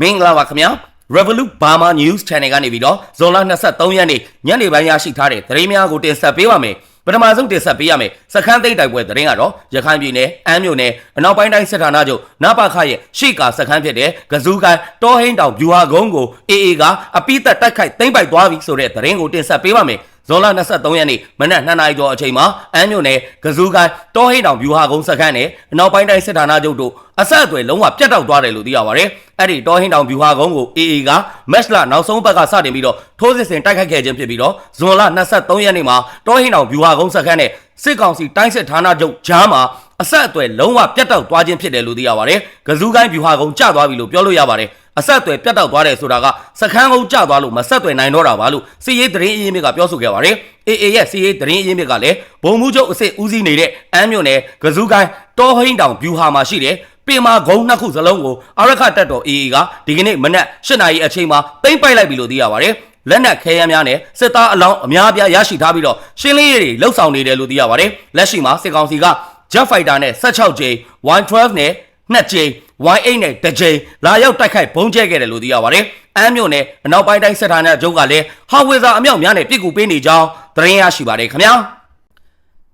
မင်္ဂလာပါခင်ဗျာ Revolut Burma News Channel ကနေပြီးတော့ဇွန်လ23ရက်နေ့ညနေပိုင်းရရှိထားတဲ့သတင်းများကိုတင်ဆက်ပေးပါမယ်ပထမဆုံးတင်ဆက်ပေးရမယ်စခန်းသိမ်းတိုက်ပွဲသတင်းကတော့ရခိုင်ပြည်နယ်အမ်းမြို့နယ်အနောက်ပိုင်းတိုင်းစစ်ဌာနချုပ်နပခရဲ့ရှေ့ကာစခန်းဖြစ်တဲ့ကဇူးကန်တောဟိန်းတောင်ဗျူဟာကုန်းကို AA ကအပိသက်တိုက်ခိုက်သိမ်းပိုက်သွားပြီဆိုတဲ့သတင်းကိုတင်ဆက်ပေးပါမယ် ဇွန်လ23ရက်နေ့မနက်2နာရီကျော်အချိန်မှာအမ်းမြို့နယ်ကဇူးကိုင်းတောဟိန်းတောင်ဗျူဟာကုန်းစခန်းနဲ့အနောက်ပိုင်းတိုင်းစစ်ဌာနချုပ်တို့အဆက်အသွယ်လုံးဝပြတ်တောက်သွားတယ်လို့သိရပါတယ်။အဲ့ဒီတောဟိန်းတောင်ဗျူဟာကုန်းကို AA ကမက်လနောက်ဆုံးဘက်ကစတင်ပြီးတော့ထိုးစစ်ဆင်တိုက်ခိုက်ခဲ့ခြင်းဖြစ်ပြီးတော့ဇွန်လ23ရက်နေ့မှာတောဟိန်းတောင်ဗျူဟာကုန်းစခန်းနဲ့စစ်ကောင်စီတိုင်းစစ်ဌာနချုပ်ဂျားမှာအဆက်အသွယ်လုံးဝပြတ်တောက်သွားခြင်းဖြစ်တယ်လို့သိရပါတယ်။ကဇူးကိုင်းဗျူဟာကုန်းကျသွားပြီလို့ပြောလို့ရပါတယ်။ အဆက်အသွယ်ပြတ်တောက်သွားတယ်ဆိုတာကစခန်းကုန်းကျသွားလို့မဆက်သွယ်နိုင်တော့တာပါလို့စီရေးသတင်းအရင်းမြစ်ကပြောဆိုခဲ့ပါတယ်။ AA ရဲ့စီရေးသတင်းအရင်းမြစ်ကလည်းဘုံမှုချုပ်အစ်စ်ဦးစီးနေတဲ့အမ်းမြို့နယ်ကဇူးကိုင်းတောဟိန်းတောင်ဗျူဟာမှာရှိတဲ့ပင်မာဂုံနှစ်ခုစလုံးကိုအရခတ်တပ်တော် AA ကဒီကနေ့မနက်၈နာရီအချိန်မှာသိမ်းပိုက်လိုက်ပြီလို့သိရပါတယ်။လက်နက်ခဲယမ်းများနဲ့စစ်သားအလောင်းအများအပြားရရှိထားပြီးတော့ရှင်းလင်းရေးတွေလှုပ်ဆောင်နေတယ်လို့သိရပါတယ်။လက်ရှိမှာစစ်ကောင်စီက Jet Fighter နဲ့16ကြိမ် Y12 နဲ့2ကြိမ် Y8 နဲ့1ကြိမ်လာရောက်တိုက်ခိုက်ဘုံကျဲခဲ့တယ်လို့သိရပါတယ်။အမ်းမြို့နယ်အနောက်ပိုင်းတိုင်းစစ်ဌာနချုပ်ကလည်းဟာဝေဇာအမြောက်များနဲ့ပြစ်ကူပေးနေကြောင်းသတင်းရရှိပါတယ်ခင်ဗျာ။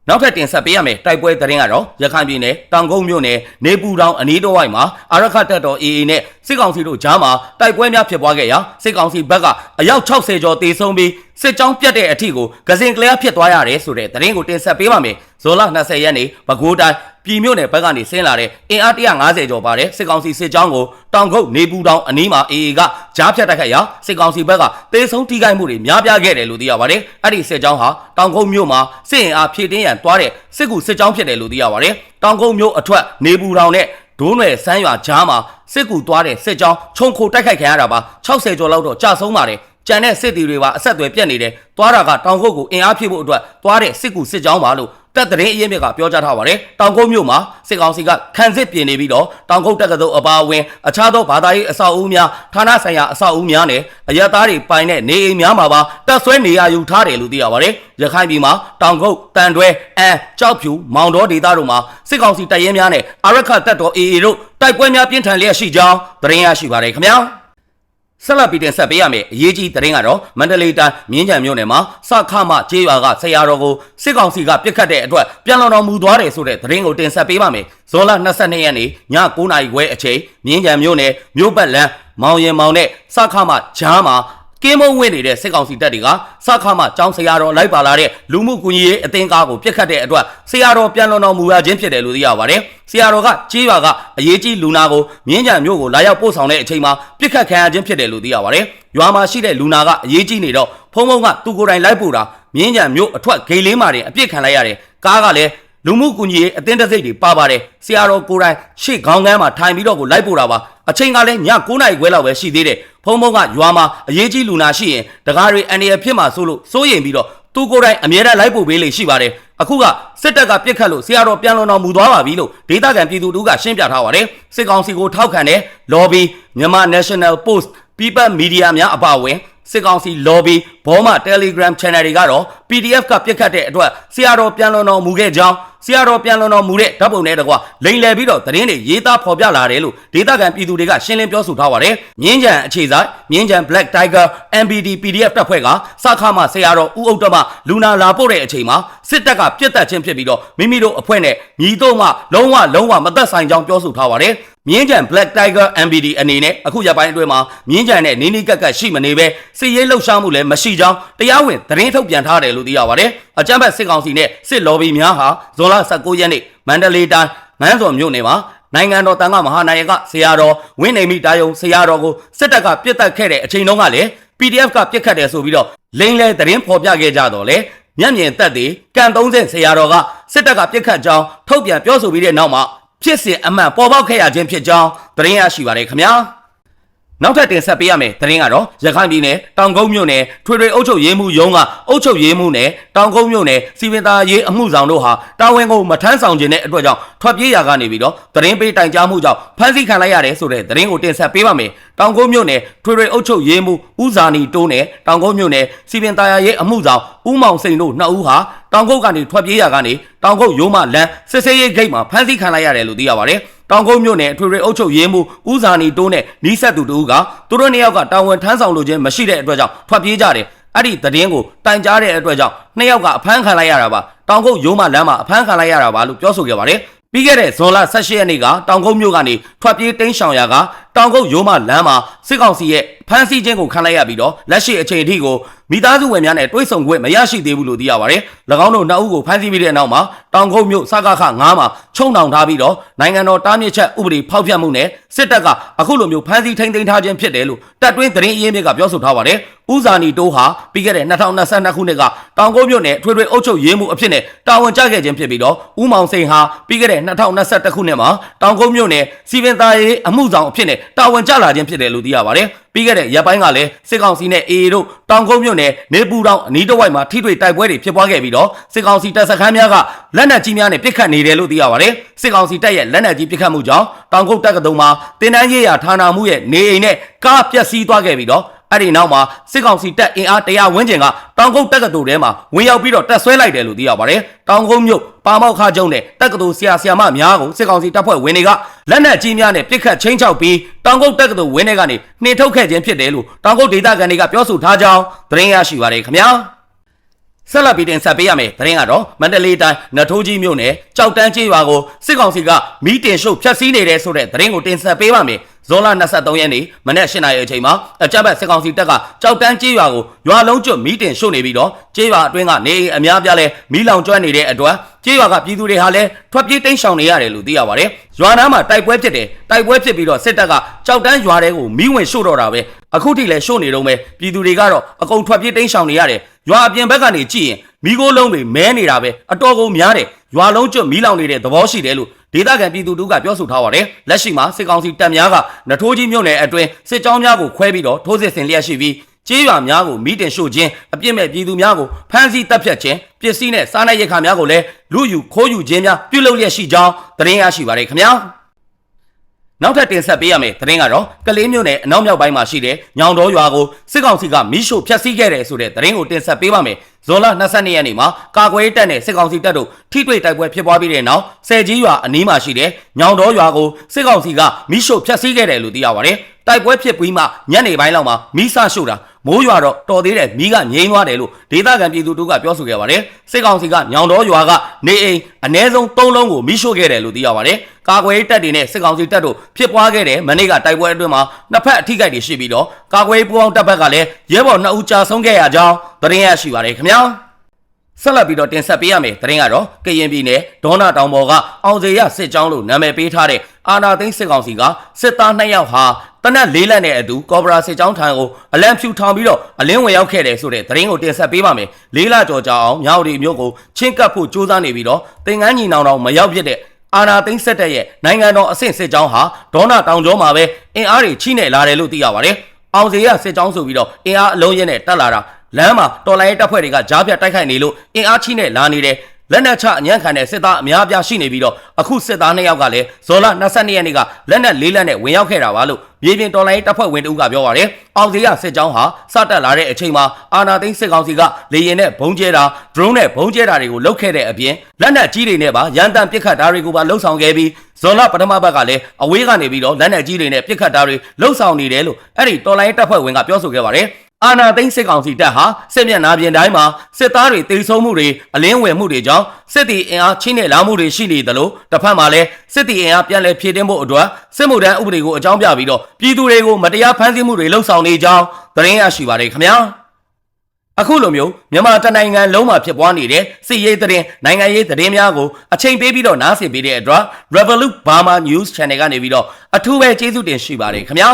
နောက်ထပ်တင်ဆက်ပေးရမယ်တိုက်ပွဲသတင်းကတော့ရခိုင်ပြည်နယ်တောင်ကုန်းမြို့နယ်နေပူတောင်အနီးတစ်ဝိုက်မှာအာရခတ်တပ်တော် AA နဲ့စစ်ကောင်စီတို့ကြားမှာတိုက်ပွဲများဖြစ်ပွားခဲ့ရာစစ်ကောင်စီဘက်ကအယောက်60ကျော်တေဆုံးပြီးစစ်ကြောင်းပြတ်တဲ့အထိကိုကစင်ကလျားဖြစ်သွားရတယ်ဆိုတဲ့သတင်းကိုတင်ဆက်ပေးပါမယ်ဇွန်လ20ရက်နေ့ပဲခူးတိုင်းပြည်မြို့နယ်ဘက်ကနေဆင်းလာတဲ့အင်အား150ကျော်ပါတဲ့စစ်ကောင်စီစစ်ကြောင်းကိုတောင်ကုတ်နေပူတောင်အနီးမှာ AA ကကြားဖြတ်တိုက်ခိုက်ရာစစ်ကောင်စီဘက်ကတေဆုံးထိခိုက်မှုတွေများပြားခဲ့တယ်လို့သိရပါတယ်အဲ့ဒီစစ်ကြောင်းဟာတောင်ကုတ်မြို့မှာစစ်အင်အားဖြည့်တင်းရန်တွားတဲ့စစ်ကူစစ်ကြောင်းဖြစ်တယ်လို့သိရပါတယ်တောင်ကုတ်မြို့အထွက်နေပူတောင်နဲ့ဒိုးနယ်ဆန်းရွာကြားမှာစစ်ကူသွားတဲ့စစ်ကြောင်းခြုံခိုတိုက်ခိုက်ခံရတာပါ60ကျော်လောက်တော့ကြာဆုံးပါတယ် ကြံတဲ့စစ်တီတွေပါအဆက်အသွယ်ပြတ်နေတယ်။သွားတာကတောင်ကုတ်ကိုအင်အားဖြည့်ဖို့အတွက်သွားတဲ့စစ်ကူစစ်ကြောင်းပါလို့တက်တဲ့ရင်းမြစ်ကပြောကြားထားပါတယ်။တောင်ကုတ်မြို့မှာစစ်ကောင်စီကခံစစ်ပြင်နေပြီးတော့တောင်ကုတ်တက္ကသိုလ်အပါအဝင်အခြားသောဘာသာရေးအဆောက်အဦများဌာနဆိုင်ရာအဆောက်အဦများနဲ့အရက်သားတွေပိုင်တဲ့နေအိမ်များမှာပါတပ်ဆွဲနေရယူထားတယ်လို့သိရပါတယ်။ရခိုင်ပြည်မှာတောင်ကုတ်တန်တွဲအန်ကြောက်ဖြူမောင်တော်ဒေသတို့မှာစစ်ကောင်စီတပ်ရင်းများနဲ့အာရခတပ်တော် AA တို့တိုက်ပွဲများပြင်းထန်လျက်ရှိကြောင်းသတင်းရရှိပါတယ်ခင်ဗျာ။ ဆက်လက်ပြီးတင်ဆက်ပေးရမယ်အရေးကြီးသတင်းကတော့မန္တလေးတိုင်းမြင်းကြံမြို့နယ်မှာစခမကျေးရွာကဆရာတော်ကိုစစ်ကောင်စီကပြစ်ခတ်တဲ့အတွက်ပြန်လောင်တော်မူသွားတယ်ဆိုတဲ့သတင်းကိုတင်ဆက်ပေးပါမယ်ဇွန်လ22ရက်နေ့ည9:00နာရီခွဲအချိန်မြင်းကြံမြို့နယ်မြို့ပတ်လန်းမောင်ရင်မောင်နဲ့စခမဂျားမှာ ကင်းမုံဝင်နေတဲ့စစ်ကောင်စီတပ်တွေကစခမចောင်းဆရာတော်လိုက်ပါလာတဲ့လူမှုကွန်ရက်အသင်းကားကိုပြစ်ခတ်တဲ့အတွက်ဆရာတော်ပြန်လွန်တော်မူရခြင်းဖြစ်တယ်လို့သိရပါတယ်။ဆရာတော်ကကြေးရွာကအရေးကြီးလူနာကိုမြင်းကြံမြို့ကိုလာရောက်ပို့ဆောင်တဲ့အချိန်မှာပြစ်ခတ်ခံရခြင်းဖြစ်တယ်လို့သိရပါတယ်။ရွာမှာရှိတဲ့လူနာကအရေးကြီးနေတော့ဖုံဖုံကသူကိုယ်တိုင်လိုက်ပို့တာမြင်းကြံမြို့အထွက်ဂိတ်လေးမှာတင်အပြစ်ခံလိုက်ရတယ်။ကားကလည်းလူမှုကူညီရေးအတင်းတစိတ်တွေပါပါတယ်ဆရာတော်ကိုယ်တိုင်ရှေ့ခေါင်းကမ်းမှာထိုင်ပြီးတော့ကိုလိုက်ပို့တာပါအချိန်ကလည်းည9နာရီခွဲလောက်ပဲရှိသေးတယ် ဖုံဖုံကရွာမှာအရေးကြီးလူနာရှိရင်တကားတွေအန်ရဖြစ်မှာဆိုလို့စိုးရင်ပြီးတော့သူကိုယ်တိုင်အမြဲတမ်းလိုက်ပို့ပေးလေရှိပါတယ်အခုကစစ်တပ်ကပြစ်ခတ်လို့ဆရာတော်ပြန်လွန်တော်မူသွားပါပြီလို့ဒေသခံပြည်သူတို့ကရှင်းပြထားပါတယ်စစ်ကောင်စီကိုထောက်ခံတဲ့ lobby မြန်မာ National Post People Media များအပါအဝင်စစ်ကောင်စီ lobby ဘောမ Telegram channel တွေကတော့ PDF ကပြစ်ခတ်တဲ့အတွက်ဆရာတော်ပြန်လွန်တော်မူခဲ့ကြောင်း ဆရာတော်ပြန်လွန်တော်မူတဲ့ဓာတ်ပုံနဲ့တကွလိန်လည်ပြီးတော့သတင်းတွေရေးသားဖော်ပြလာတယ်လို့ဒေသခံပြည်သူတွေကရှင်းလင်းပြောဆိုထားပါတယ်။မြင်းကြံအခြေဆိုင်မြင်းကြံ Black Tiger MBD PDF တပ်ဖွဲ့ကစခါမှဆရာတော်ဦးဥတ္တမလူနာလာပို့တဲ့အချိန်မှာစစ်တပ်ကပြစ်တက်ခြင်းဖြစ်ပြီးတော့မိမိတို့အဖွဲ့နဲ့ညီတို့မှလုံးဝလုံးဝမသက်ဆိုင်ကြောင်းပြောဆိုထားပါတယ်။ မြင်းကြံ Black Tiger MBD အနေနဲ့အခုရပိုင်းအတွင်းမှာမြင်းကြံနဲ့နီးနီးကက်ကက်ရှိမနေပဲစစ်ရေးလှုပ်ရှားမှုလည်းမရှိကြောင်းတရားဝင်သတင်းထုတ်ပြန်ထားတယ်လို့သိရပါတယ်။အကြမ်းဖက်စစ်ကောင်စီနဲ့စစ်လော်ဘီများဟာဇွန်လ19ရက်နေ့မန္တလေးတိုင်းမန်းစော်မြို့နယ်မှာနိုင်ငံတော်တန်ခါမဟာနာယကဆရာတော်ဝင်းနေမိတာယုံဆရာတော်ကိုစစ်တပ်ကပြစ်တက်ခဲ့တဲ့အချိန်တုန်းကလည်း PDF ကပြစ်ခတ်တယ်ဆိုပြီးတော့လိန်လဲသတင်းဖော်ပြခဲ့ကြတော့လေမျက်မြင်သက်သေကံ30ဆရာတော်ကစစ်တပ်ကပြစ်ခတ်ကြောင်းထုတ်ပြန်ပြောဆိုပြီးတဲ့နောက်မှာ ဖြစ်စဉ်အမှန်ပေါ်ပေါက်ခဲ့ရခြင်းဖြစ်ကြောင်းသတင်းရရှိပါတယ်ခင်ဗျာ နောက်ထပ်တင်ဆက်ပေးရမယ်သတင်းကတော့ရခိုင်ပြည်နယ်တောင်ကုန်းမြို့နယ်ထွေထွေအုပ်ချုပ်ရေးမှူးရုံးကအုပ်ချုပ်ရေးမှူးနဲ့တောင်ကုန်းမြို့နယ်စီပင်သားရေးအမှုဆောင်တို့ဟာတာဝန်ကိုမထမ်းဆောင်ခြင်းတဲ့အတွက်ကြောင့်ထွက်ပြေးရာကနေပြီးတော့သတင်းပေးတိုင်ကြားမှုကြောင့်ဖမ်းဆီးခံလိုက်ရတယ်ဆိုတဲ့သတင်းကိုတင်ဆက်ပေးပါမယ်တောင်ကုန်းမြို့နယ်ထွေထွေအုပ်ချုပ်ရေးမှူးဦးဇာနီတိုးနဲ့တောင်ကုန်းမြို့နယ်စီပင်သားရေးအမှုဆောင်ဦးမောင်စိန်တို့နှစ်ဦးဟာတောင်ကုန်းကနေထွက်ပြေးရာကနေတောင်ကုန်းရိုးမလန်းစစ်စေးရေးဂိတ်မှာဖမ်းဆီးခံလိုက်ရတယ်လို့သိရပါတယ် တောင်ကုန်းမြို့နယ်အထွေထွေအုပ်ချုပ်ရေးမှူးဦးဇာနီတိုးနဲ့နီးစပ်သူတို့ကသူတို့နှစ်ယောက်ကတာဝန်ထမ်းဆောင်လို့ခြင်းမရှိတဲ့အတွက်ကြောင့်ထွက်ပြေးကြတယ်အဲ့ဒီသတင်းကိုတိုင်ကြားတဲ့အတွက်ကြောင့်နှစ်ယောက်ကအဖမ်းခံလိုက်ရတာပါတောင်ကုန်းရိုးမလမ်းမှာအဖမ်းခံလိုက်ရတာပါလို့ပြောဆိုခဲ့ပါတယ်ပြီးခဲ့တဲ့ဇွန်လ18ရက်နေ့ကတောင်ကုန်းမြို့ကနေထွက်ပြေးတိမ်းရှောင်ရာက တောင်ကုန်းရိုးမလမ်းမှာစစ်ကောင်စီရဲ့ဖမ်းဆီးခြင်းကိုခံလိုက်ရပြီးတော့လက်ရှိအချိန်အထိကိုမိသားစုဝင်များနဲ့တွဲဆုံခွင့်မရရှိသေးဘူးလို့သိရပါတယ်။၎င်းတို့နှစ်ဦးကိုဖမ်းဆီးပြီးတဲ့နောက်မှာတောင်ကုန်းမြို့စကခ9မှာချုံနှောင်ထားပြီးတော့နိုင်ငံတော်တားမြစ်ချက်ဥပဒေဖောက်ဖျက်မှုနဲ့စစ်တပ်ကအခုလိုမျိုးဖမ်းဆီးထိန်းသိမ်းထားခြင်းဖြစ်တယ်လို့တပ်တွင်းသတင်းအရင်းမြစ်ကပြောဆိုထားပါတယ်။ဦးဇာနီတိုးဟာပြီးခဲ့တဲ့2022ခုနှစ်ကတောင်ကုန်းမြို့နယ်ထွေထွေအုပ်ချုပ်ရေးမှုအဖြစ်နဲ့တာဝန်ကျခဲ့ခြင်းဖြစ်ပြီးတော့ဦးမောင်စိန်ဟာပြီးခဲ့တဲ့2021ခုနှစ်မှာတောင်ကုန်းမြို့နယ်စီပင်သားရေးအမှုဆောင်အဖြစ်နဲ့တာဝန်ကျလာခြင်းဖြစ်တယ်လို့သိရပါတယ်။ပြီးခဲ့တဲ့ရက်ပိုင်းကလည်းစစ်ကောင်စီနဲ့ AA တို့တောင်ကုန်းမြို့နယ်နေပူတောင်အနီးတစ်ဝိုက်မှာထိတွေ့တိုက်ပွဲတွေဖြစ်ပွားခဲ့ပြီးတော့စစ်ကောင်စီတပ်စခန်းများကလက်နက်ကြီးများနဲ့ပစ်ခတ်နေတယ်လို့သိရပါတယ်။စစ်ကောင်စီတပ်ရဲ့လက်နက်ကြီးပစ်ခတ်မှုကြောင့်တောင်ကုန်းတပ်ကတုံမှာတင်တန်းရေးရာဌာနမှုရဲ့နေအိမ်နဲ့ကားပျက်စီးသွားခဲ့ပြီးတော့ အဲ့ဒီနောက်မှာစစ်ကောင်စီတပ်အင်အား100ဝန်းကျင်ကတောင်ကုန်းတက္ကသိုလ်ထဲမှာဝင်ရောက်ပြီးတော့တက်ဆွဲလိုက်တယ်လို့သိရပါတယ်။တောင်ကုန်းမြို့ပါမောက်ခကျုံနဲ့တက္ကသိုလ်ဆရာဆရာမများကိုစစ်ကောင်စီတပ်ဖွဲ့ဝင်တွေကလက်နက်ကြီးများနဲ့ပစ်ခတ်ချင်းချောက်ပြီးတောင်ကုန်းတက္ကသိုလ်ဝင်းတွေကနေနှင်ထုတ်ခဲ့ခြင်းဖြစ်တယ်လို့တောင်ကုန်းဒေသခံတွေကပြောဆိုထားကြောင်းသတင်းရရှိပါတယ်ခင်ဗျာ။ ဆက်လက်ပြီးတင်ဆက်ပေးရမယ်သတင်းကတော့မန္တလေးတိုင်းနထိုးကြီးမြို့နယ်ကြောက်တန်းကျေးရွာကိုစစ်ကောင်စီကမီးတင်ရှို့ဖျက်ဆီးနေတဲ့ဆိုတဲ့သတင်းကိုတင်ဆက်ပေးပါမယ်ဇွန်လ23ရက်နေ့မနက်၈နာရီအချိန်မှာအကြမ်းဖက်စစ်ကောင်စီတပ်ကကြောက်တန်းကျေးရွာကိုရွာလုံးကျွတ်မီးတင်ရှို့နေပြီးတော့ကျေးရွာအတွင်းကနေအိမ်အများပြားလဲမီးလောင်ကျွမ်းနေတဲ့အတွက်ကျေးရွာကပြည်သူတွေဟာလည်းထွက်ပြေးတိမ်းရှောင်နေရတယ်လို့သိရပါတယ်။ရွာနားမှာတိုက်ပွဲဖြစ်တယ်တိုက်ပွဲဖြစ်ပြီးတော့စစ်တပ်ကကြောက်တန်းရွာတွေကိုမီးဝင်ရှို့တော့တာပဲအခုထိလည်းရှို့နေတော့ပဲပြည်သူတွေကတော့အကုန်ထွက်ပြေးတိမ်းရှောင်နေရတယ် ရွာအပြင်ဘက်ကနေကြည့်ရင်မီးခိုးလုံးတွေမဲနေတာပဲအတော်ကုန်များတယ်ရွာလုံးကျွတ်မီးလောင်နေတဲ့သဘောရှိတယ်လို့ဒေသခံပြည်သူတို့ကပြောဆိုထားပါတယ်လက်ရှိမှာစစ်ကောင်စီတပ်များကနထိုးကြီးမြို့နယ်အတွင်းစစ်ကြောင်းများကိုခွဲပြီးတော့ထိုးစစ်ဆင်လျက်ရှိပြီးကျေးရွာများကိုမိတင်ရှို့ခြင်းအပြစ်မဲ့ပြည်သူများကိုဖမ်းဆီးတပ်ဖြတ်ခြင်းပစ္စည်းနဲ့စားနပ်ရိက္ခာများကိုလည်းလူယူခိုးယူခြင်းများပြုလုပ်လျက်ရှိကြောင်းသတင်းရရှိပါတယ်ခင်ဗျာ နောက်ထပ်တင်ဆက်ပေးရမယ့်သတင်းကတော့ကလေးမျိုးနယ်အနောက်မြောက်ပိုင်းမှာရှိတဲ့ညောင်တော်ရွာကိုစစ်ကောင်စီကမီးရှို့ဖျက်ဆီးခဲ့တယ်ဆိုတဲ့သတင်းကိုတင်ဆက်ပေးပါမယ်။ဇွန်လ22ရက်နေ့မှာကာကွယ်တပ်နဲ့စစ်ကောင်စီတပ်တို့ထိတွေ့တိုက်ပွဲဖြစ်ပွားပြီးတဲ့နောက်ဆယ်ကြီးရွာအနီးမှာရှိတဲ့ညောင်တော်ရွာကိုစစ်ကောင်စီကမီးရှို့ဖျက်ဆီးခဲ့တယ်လို့သိရပါတယ်။တိုက်ပွဲဖြစ်ပြီးမှညနေပိုင်းလောက်မှာမီးဆရှို့တာ မိုးရွာတော့တော်သေးတယ်မီးကငြိမ်းသွားတယ်လို့ဒေသခံပြည်သူတို့ကပြောဆိုခဲ့ပါတယ်စစ်ကောင်စီကညောင်တော်ရွာကနေအိမ်အ ਨੇ ဆုံး၃လုံးကိုမီးရှို့ခဲ့တယ်လို့သိရပါတယ်ကာကွယ်တပ်တွေနဲ့စစ်ကောင်စီတပ်တို့ဖြစ်ပွားခဲ့တဲ့မနေ့ကတိုက်ပွဲအတွင်းမှာနှစ်ဖက်အထိကိတွေရှိပြီးတော့ကာကွယ်ပူအောင်တပ်ဘက်ကလည်းရဲဘော်နှစ်ဦးကြာဆုံးခဲ့ရကြောင်းသတင်းရရှိပါတယ်ခင်ဗျာဆက်လက်ပြီးတော့တင်ဆက်ပေးရမယ်သတင်းကတော့ကရင်ပြည်နယ်ဒေါနာတောင်ပေါ်ကအောင်စေရစစ်ကြောင်းလို့နာမည်ပေးထားတဲ့ အာနာသိန်းစစ်ကောင်စီကစစ်သား2ယောက်ဟာတနက်လေးလက်နဲ့အတူကော်ဘရာစစ်ကြောင်းထံကိုအလံဖြူထောင်ပြီးတော့အလင်းဝင်ရောက်ခဲ့တယ်ဆိုတဲ့သတင်းကိုတင်ဆက်ပေးပါမယ်လေးလကြော်ကြအောင်မြောက်ဒီမျိုးကိုချင်းကပ်ဖို့ကြိုးစားနေပြီးတော့တင်ငန်းညီနောင်တော်မရောက်ဖြစ်တဲ့အာနာသိန်းဆက်တဲ့ရဲ့နိုင်ငံတော်အဆင့်စစ်ကြောင်းဟာဒေါနာတောင်ကျောမှာပဲအင်အားတွေချိနေလာတယ်လို့သိရပါတယ်အောင်စေရစစ်ကြောင်းဆိုပြီးတော့အင်အားအလုံးရင်းနဲ့တက်လာတာလမ်းမှာတော်လိုင်းတပ်ဖွဲ့တွေကကြားပြတ်တိုက်ခိုက်နေလို့အင်အားချိနဲ့လာနေတယ် လက်နက်ချအညံ့ခံတဲ့စစ်သားအများအပြားရှိနေပြီးတော့အခုစစ်သား2ယောက်ကလည်းဇော်လ22ရက်နေ့ကလက်နက်လေးလက်နဲ့ဝင်ရောက်ခဲ့တာပါလို့မြေပြင်တော်လိုင်းတပ်ဖွဲ့ဝင်တဦးကပြောပါတယ်။အောင်စီရစစ်ကြောင်းဟာစတက်လာတဲ့အချိန်မှာအာနာသိန်းစစ်ကောင်စီကလေရင်နဲ့ဘုံကျဲတာ drone နဲ့ဘုံကျဲတာတွေကိုလုပ်ခဲ့တဲ့အပြင်လက်နက်ကြီးတွေနဲ့ပါရန်တမ်းပစ်ခတ်တာတွေကိုပါလှုပ်ဆောင်ခဲ့ပြီးဇော်လပထမဘက်ကလည်းအဝေးကနေပြီးတော့လက်နက်ကြီးတွေနဲ့ပစ်ခတ်တာတွေလှုပ်ဆောင်နေတယ်လို့အဲ့ဒီတော်လိုင်းတပ်ဖွဲ့ဝင်ကပြောဆိုခဲ့ပါတယ်။ အာနာသိန်းစစ်ကောင်စီတပ်ဟာစစ်မျက်နှာပြင်တိုင်းမှာစစ်သားတွေတိတ်ဆုံးမှုတွေအလင်းဝင်မှုတွေကြောင့်စစ်တီအင်အားချင်းနဲ့လာမှုတွေရှိနေသလိုတစ်ဖက်မှာလည်းစစ်တီအင်အားပြန်လည်ဖြည့်တင်းဖို့အတွက်စစ်မှုထမ်းဥပဒေကိုအကြောင်းပြပြီးတော့ပြည်သူတွေကိုမတရားဖမ်းဆီးမှုတွေလှုံ့ဆော်နေကြောင်းသတင်းရရှိပါတယ်ခင်ဗျာအခုလိုမျိုးမြန်မာတနိုင်ငံလုံးမှာဖြစ်ပွားနေတဲ့စစ်ရေးသတင်းနိုင်ငံရေးသတင်းများကိုအချိန်ပေးပြီးတော့နားဆင်ပေးတဲ့အတွက် Revolut Burma News Channel ကနေပြီးတော့အထူးပဲကျေးဇူးတင်ရှိပါတယ်ခင်ဗျာ